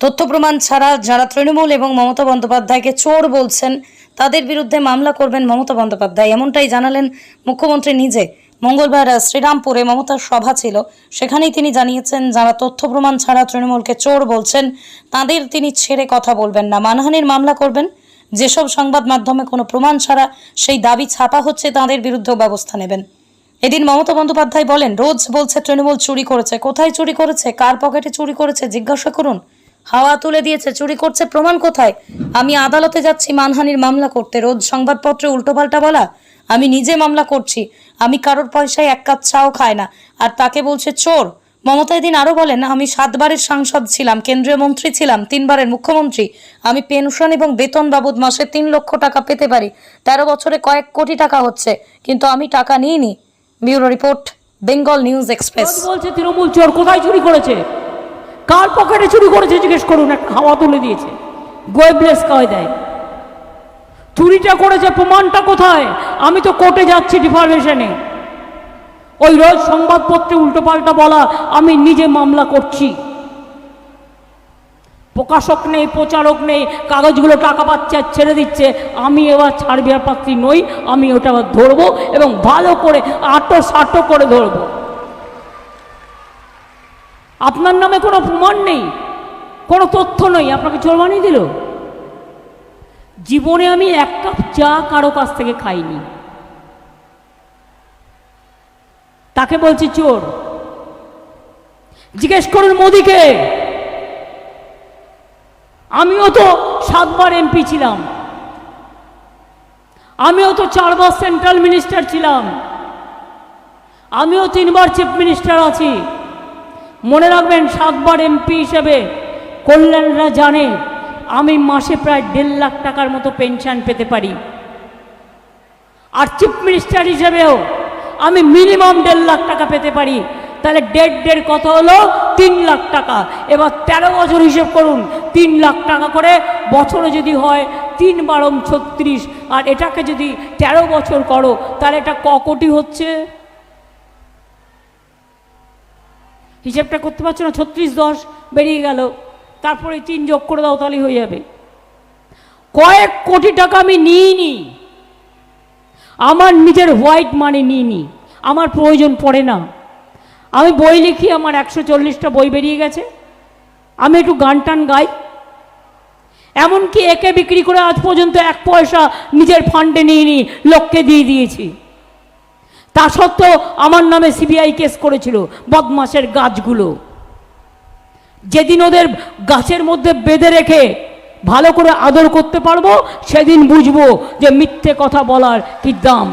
তথ্য প্রমাণ ছাড়া যারা তৃণমূল এবং মমতা বন্দ্যোপাধ্যায়কে চোর বলছেন, তাদের বিরুদ্ধে মামলা করবেন মমতা বন্দ্যোপাধ্যায়। এমনটাই জানালেন মুখ্যমন্ত্রী নিজে। মঙ্গলবার শ্রীরামপুরে মমতার সভা ছিল। সেখানেই তিনি জানিয়েছেন, যারা তথ্য প্রমাণ ছাড়া তৃণমূলকে চোর বলছেন, তাদের তিনি ছেড়ে কথা বলবেন না। মানহানির মামলা করবেন? যেসব সংবাদ মাধ্যমে কোনো প্রমাণ ছাড়া সেই দাবি ছাপা হচ্ছে, তাদের বিরুদ্ধেও ব্যবস্থা নেবেন। এদিন মমতা বন্দ্যোপাধ্যায় বলেন, রোজ বলছে, তৃণমূল চুরি করেছে। কোথায় চুরি করেছে? কার পকেটে চুরি করেছে? জিজ্ঞাসা করুন। হাওয়া তুলে দিয়েছে, চুরি করছে, প্রমাণ কোথায়? আমি আদালতে যাচ্ছি, মানহানির মামলা করতে। রোজ সংবাদপত্রে উল্টোপাল্টা বলা, আমি নিজে মামলা করছি। আমি কারোর পয়সায় এক কাপ চাও খাই না। আর তাকে বলছে চোর। মমতা এদিন আরও বলেন, আমি সাতবারের সাংসদ ছিলাম, কেন্দ্রীয় মন্ত্রী ছিলাম, তিনবারের মুখ্যমন্ত্রী। আমি পেনশন এবং বেতন বাবদ মাসে তিন লক্ষ টাকা পেতে পারি। তেরো বছরে কয়েক কোটি টাকা হচ্ছে, কিন্তু আমি টাকা নিইনি। Bureau report, Bengal news express. বলছে, তৃণমূল চোর কোথায় চুরি করেছে? কার পকেটে চুরি করেছে জিজ্ঞেস করুন, একটা হাওয়া তুলে দিয়েছে। গোয়েবলেস দেয়। চুরিটা করেছে, প্রমাণটা কোথায়? আমি তো কোর্টে যাচ্ছি ডিফরমেশনে। ওই রোজ সংবাদপত্রে উল্টোপাল্টা বলা, আমি নিজে মামলা করছি। প্রকাশক নেই, প্রচারক নেই, কাগজগুলো টাকা পাচ্ছে আর ছেড়ে দিচ্ছে। আমি এবার ছাড়বিয়ার পাত্রী নই, আমি ওটা আবার ধরবো এবং ভালো করে আটো সাটো করে ধরবো। আপনার নামে কোনো প্রমাণ নেই, কোনো তথ্য নেই, আপনাকে চোর বানিয়ে দিল? জীবনে আমি এক কাপ চা কারও কাছ থেকে খাইনি। তাকে বলছি, চোর, জিজ্ঞেস করুন মোদিকে। আমিও তো সাতবার এমপি ছিলাম। আমিও তো চারবার সেন্ট্রাল মিনিস্টার ছিলাম। আমিও তিনবার চিফ মিনিস্টার আছি। মনে রাখবেন সাতবার এমপি হিসেবে কল্যাণরা জানে, আমি মাসে প্রায় দেড় লাখ টাকার মতো পেনশন পেতে পারি। আর চিফ মিনিস্টার হিসেবেও আমি মিনিমাম দেড় লাখ টাকা পেতে পারি। তাহলে দেড় দেড় কত হলো? তিন লাখ টাকা। এবার তেরো বছর হিসেব করুন, তিন লাখ টাকা করে বছরে যদি হয় তিন বারম ছত্রিশ, আর এটাকে যদি তেরো বছর করো, তাহলে এটা ক কোটি হচ্ছে? হিসেবটা করতে পারছ না? ছত্রিশ, দশ, বেরিয়ে গেল। তারপরে তিন যোগ করে দাও, তাহলে হয়ে যাবে। কয়েক কোটি টাকা আমি নিইনি। আমার নিজের হোয়াইট মানি নিইনি। আমার প্রয়োজন পড়ে না। আমি বই লিখি, আমার একশো চল্লিশটা বই বেরিয়ে গেছে। আমি একটু গান টান গাই। এমনকি একে বিক্রি করে আজ পর্যন্ত এক পয়সা নিজের ফান্ডে নিইনি, লোককে দিয়ে দিয়েছি। তা সত্ত্বেও আমার নামে সিবিআই কেস করেছিল বদমাসের গাছগুলো। যেদিন ওদের গাছের মধ্যে বেঁধে রেখে ভালো করে আদর করতে পারব, সেদিন বুঝব যে মিথ্যে কথা বলার কি দাম।